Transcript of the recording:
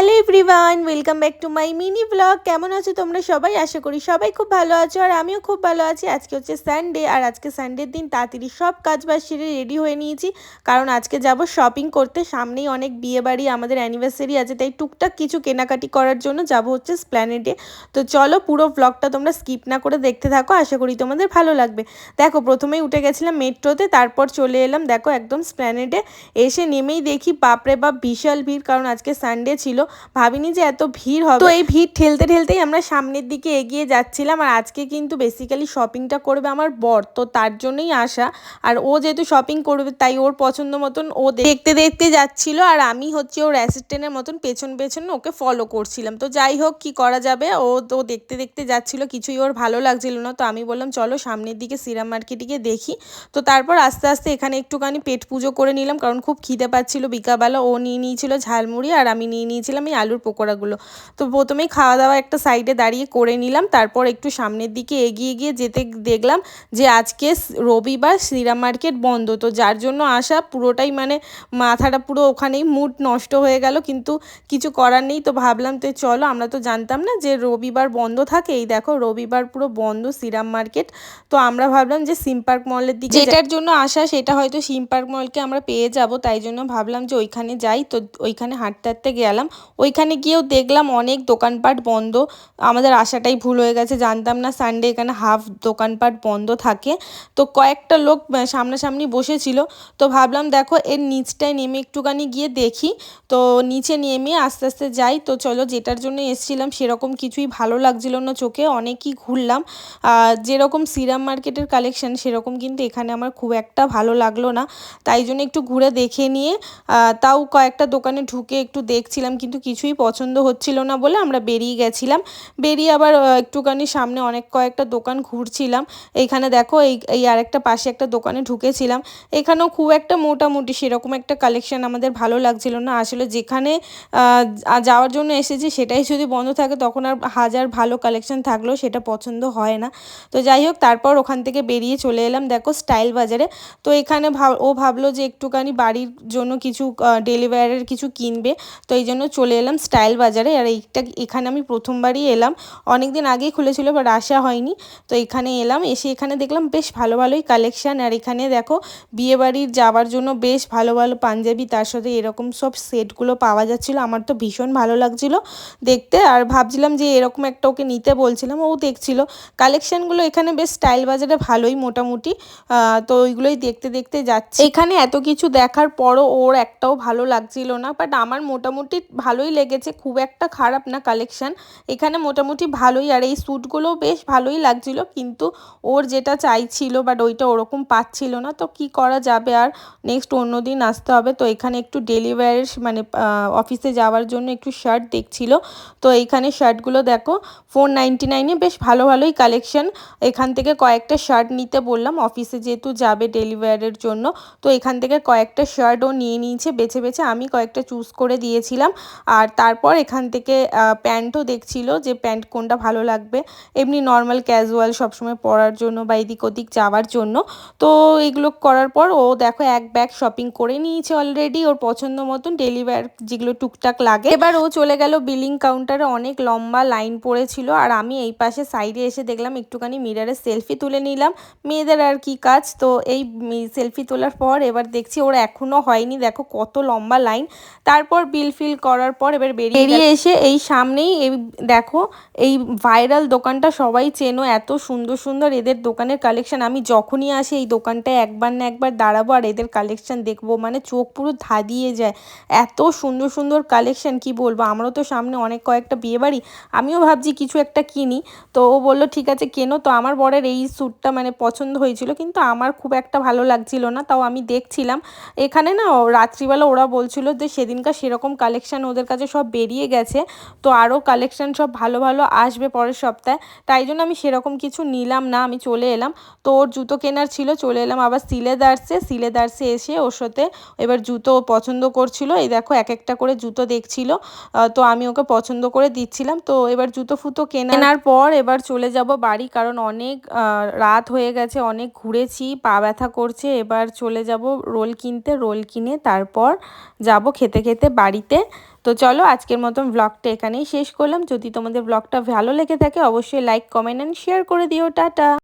Hello everyone, welcome back to my mini blog. কেমন আছো তোমরা সবাই? আশা করি সবাই খুব ভালো আছো আর আমিও খুব ভালো আছি। আজকে হচ্ছে সানডে আর আজকে সানডের দিন তাড়াতাড়ি সব কাজ বাজ সেরে রেডি হয়ে নিয়েছি। কারণ আজকে যাব শপিং করতে। সামনেই অনেক বিয়ে বাড়ি আমাদের অ্যানিভার্সারি আছে, তাই টুকটাক কিছু কেনাকাটি করার জন্য যাব হচ্ছে স্প্ল্যানেডে তো চলো পুরো ব্লগটা তোমরা স্কিপ না করে দেখতে থাকো, আশা করি তোমাদের ভালো লাগবে। দেখো, প্রথমেই উঠে গেছিলাম মেট্রোতে, তারপর চলে এলাম, দেখো, একদম স্প্ল্যানেডে এসে নেমেই দেখি, বাপরে বাপ, বিশাল ভিড়, কারণ আজকে সানডে ছিল। ভাবিনি যে এত ভিড় হবে। তো এই ভিড় ঠেলতে ঠেলতেই আমরা সামনের দিকে এগিয়ে যাচ্ছিলাম আর আজকে কিন্তু বেসিক্যালি শপিংটা করবে আমার বর, তো তার জন্যই আসা। আর ও যেহেতু শপিং করবে, তাই ওর পছন্দ মতন ও দেখতে দেখতে যাচ্ছিল আর আমি হচ্ছে ওর অ্যাসিস্ট্যান্টের মতন পেছন পেছন ওকে ফলো করছিলাম। তো যাই হোক, কি করা যাবে? ও তো দেখতে দেখতে যাচ্ছিল, কিছুই ওর ভালো লাগছিল না। তো আমি বললাম, চলো সামনের দিকে সিরাম মার্কেটে দেখি। তো তারপর আস্তে আস্তে এখানে একটুখানি পেট পুজো করে নিলাম, কারণ খুব খিদে পাচ্ছিল বিকাবেলা ও নিয়ে নিয়েছিল ঝালমুড়ি আর আমি নিয়ে নিয়েছিলাম এই আলুর পকোড়াগুলো। তো প্রথমেই খাওয়া দাওয়া একটা সাইডে দাঁড়িয়ে করে নিলাম, তারপর একটু সামনের দিকে এগিয়ে গিয়ে যেতে দেখলাম যে আজকে রবিবার শ্রীরাম মার্কেট বন্ধ। তো যার জন্য আসা পুরোটাই মানে মাথাটা পুরো ওখানেই মুড নষ্ট হয়ে গেল, কিন্তু কিছু করার নেই। তো ভাবলাম তো চলো আমরা তো জানতাম না যে রবিবার বন্ধ থাকে। এই দেখো রবিবার পুরো বন্ধ শ্রীরাম মার্কেট। তো আমরা ভাবলাম যে সিম পার্ক মলের দিকে যেটার জন্য আসা সেটা হয়তো সিম পার্ক মলকে আমরা পেয়ে যাব, তাই জন্য ভাবলাম যে ওইখানে যাই। তো ওইখানে হাঁটতে হাঁটতে গেলাম। ওইখানে গিয়েও দেখলাম অনেক দোকানপাট বন্ধ। আমাদের আশাটাই ভুল হয়ে গেছে, জানতাম না সানডে এখানে হাফ দোকানপাট বন্ধ থাকে। তো কয়েকটা লোক সামনাসামনি বসেছিল। তো ভাবলাম দেখো এর নিচটায় নেমে একটুখানি গিয়ে দেখি। তো নিচে নেমে আস্তে আস্তে যাই। তো চলো যেটার জন্য এসছিলাম সেরকম কিছুই ভালো লাগছিল না চোখে, অনেকই ঘুরলাম। যেরকম সিরাম মার্কেটের কালেকশন সেরকম কিন্তু এখানে আমার খুব একটা ভালো লাগল না। তাই জন্য একটু ঘুরে দেখে নিয়ে তাও কয়েকটা দোকানে ঢুকে একটু দেখছিলাম। কিন্তু কিছুই পছন্দ হচ্ছিল না বলে আমরা বেরিয়ে গেছিলাম। বেরিয়ে আবার একটুখানি সামনে অনেক কয়েকটা দোকান ঘুরছিলাম। এইখানে দেখো এই এই আরেকটা পাশে একটা দোকানে ঢুকেছিলাম। এখানেও খুব একটা মোটামুটি সেরকম একটা কালেকশন আমাদের ভালো লাগছিল না। আসলে যেখানে যাওয়ার জন্য এসেছি সেটাই যদি বন্ধ থাকে তখন আর হাজার ভালো কালেকশন থাকলেও সেটা পছন্দ হয় না। তো যাই হোক, তারপর ওখান থেকে বেরিয়ে চলে এলাম দেখো স্টাইল বাজারে। তো এখানে ও ভাবলো যে একটুখানি বাড়ির জন্য কিছু ডেলিভারের কিছু কিনবে। তো এই জন্য চলে এলাম স্টাইল বাজারে। আর এইটা এখানে আমি প্রথমবারই এলাম। অনেক দিন আগেই খুলেছিল, বাট আসা হয়নি। তো এখানে এলাম, এসে এখানে দেখলাম বেশ ভালো ভালোই কালেকশান আর এখানে দেখো, বিয়েবাড়ির যাওয়ার জন্য বেশ ভালো ভালো পাঞ্জাবি, তার সাথে এরকম সব সেটগুলো পাওয়া যাচ্ছিল। আমার তো ভীষণ ভালো লাগছিল দেখতে। আর ভাবছিলাম যে এরকম একটা ওকে নিতে বলছিলাম, ও দেখছিল। কালেকশানগুলো এখানে বেশ স্টাইল বাজারে ভালোই মোটামুটি। তো ওইগুলোই দেখতে দেখতে যাচ্ছে। এখানে এত কিছু দেখার পরও ওর একটাও ভালো লাগছিল না, বাট আমার মোটামুটি ভালোই লেগেছে, খুব একটা খারাপ না কালেকশান এখানে মোটামুটি ভালোই, আর এই স্যুটগুলোও বেশ ভালোই লাগছিল, কিন্তু ওর যেটা চাইছিল বাট ওইটা ওরকম পাচ্ছিল না, তো কি করা যাবে আর নেক্সট অন্য দিন আসতে হবে। তো এখানে একটু ডেলিভারির মানে অফিসে যাওয়ার জন্য একটু শার্ট দেখছিল। তো এইখানে শার্টগুলো দেখো ফোর নাইনটি নাইনে বেশ ভালো, ভালোই কালেকশন এখান থেকে কয়েকটা শার্ট নিতে বললাম অফিসে যেহেতু যাবে ডেলিভারের জন্য, তো এখান থেকে কয়েকটা শার্টও নিয়ে নিয়েছে, বেছে বেছে আমি কয়েকটা চুজ করে দিয়েছিলাম। আর তারপর এখান থেকে প্যান্টও দেখছিল যে প্যান্ট কোনটা ভালো লাগবে। এমনি নর্মাল ক্যাজুয়াল সবসময় পরার জন্য বা এদিক ওদিক যাওয়ার জন্য। তো এগুলো করার পর ও দেখো এক ব্যাগ শপিং করে নিয়েছে অলরেডি ওর পছন্দ মতন ডেলিভার যেগুলো টুকটাক লাগে। এবার ও চলে গেল বিলিং কাউন্টারে অনেক লম্বা লাইন পড়েছিল আর আমি এই পাশে সাইডে এসে দেখলাম একটুখানি মিরারে সেলফি তুলে নিলাম। মেয়েদের আর কি কাজ? তো এই সেলফি তোলার পর এবার দেখছি ওর এখনও হয়নি। দেখো কত লম্বা লাইন তারপর বিল ফিল করার পর এবার বেরিয়ে এসে এই সামনেই এই দেখো এই ভাইরাল দোকানটা সবাই চেনো এত সুন্দর সুন্দর এদের দোকানের কালেকশন আমি যখনই আসি এই দোকানটায় একবার না একবার দাঁড়াবো আর এদের কালেকশন দেখব। মানে চোখ পুরো ধাঁধিয়ে যায়। এত সুন্দর সুন্দর কালেকশন কি বলব? আমারও তো সামনে অনেক কয়েকটা বিয়ে বাড়ি। আমিও ভাবছি কিছু একটা কিনি। তো ও বলল ঠিক আছে কেনো। তো আমার বরের এই স্যুটটা মানে পছন্দ হয়েছিল কিন্তু আমার খুব একটা ভালো লাগছিল না। তাও আমি দেখছিলাম। এখানে না রাত্রিবেলা ওরা বলছিল যে সেদিনকার সেরকম কালেকশান ওদের কাছে সব বেরিয়ে গেছে, তো আরও কালেকশান সব ভালো ভালো আসবে পরের সপ্তাহে। তাই জন্য আমি সেরকম কিছু নিলাম না, আমি চলে এলাম। তো ওর জুতো কেনার ছিল, চলে এলাম আবার সিলেদার্সে। সিলেদার্সে এসে ওর সাথে এবার জুতো পছন্দ করছিল। এই দেখো এক একটা করে জুতো দেখছিল তো আমি ওকে পছন্দ করে দিচ্ছিলাম। তো এবার জুতো ফুতো কেনার পর এবার চলে যাব বাড়ি, কারণ অনেক রাত হয়ে গেছে, অনেক ঘুরেছি, পা ব্যথা করছে। এবার চলে যাব রোল কিনতে, রোল কিনে তারপর যাব খেতে খেতে বাড়িতে। তো তো চলো আজকের মতন ব্লগটা এখানেই শেষ করলাম। যদি তোমাদের ব্লগটা ভালো লেগে থাকে, অবশ্যই লাইক কমেন্ট অ্যান্ড শেয়ার করে দিও। টাটা!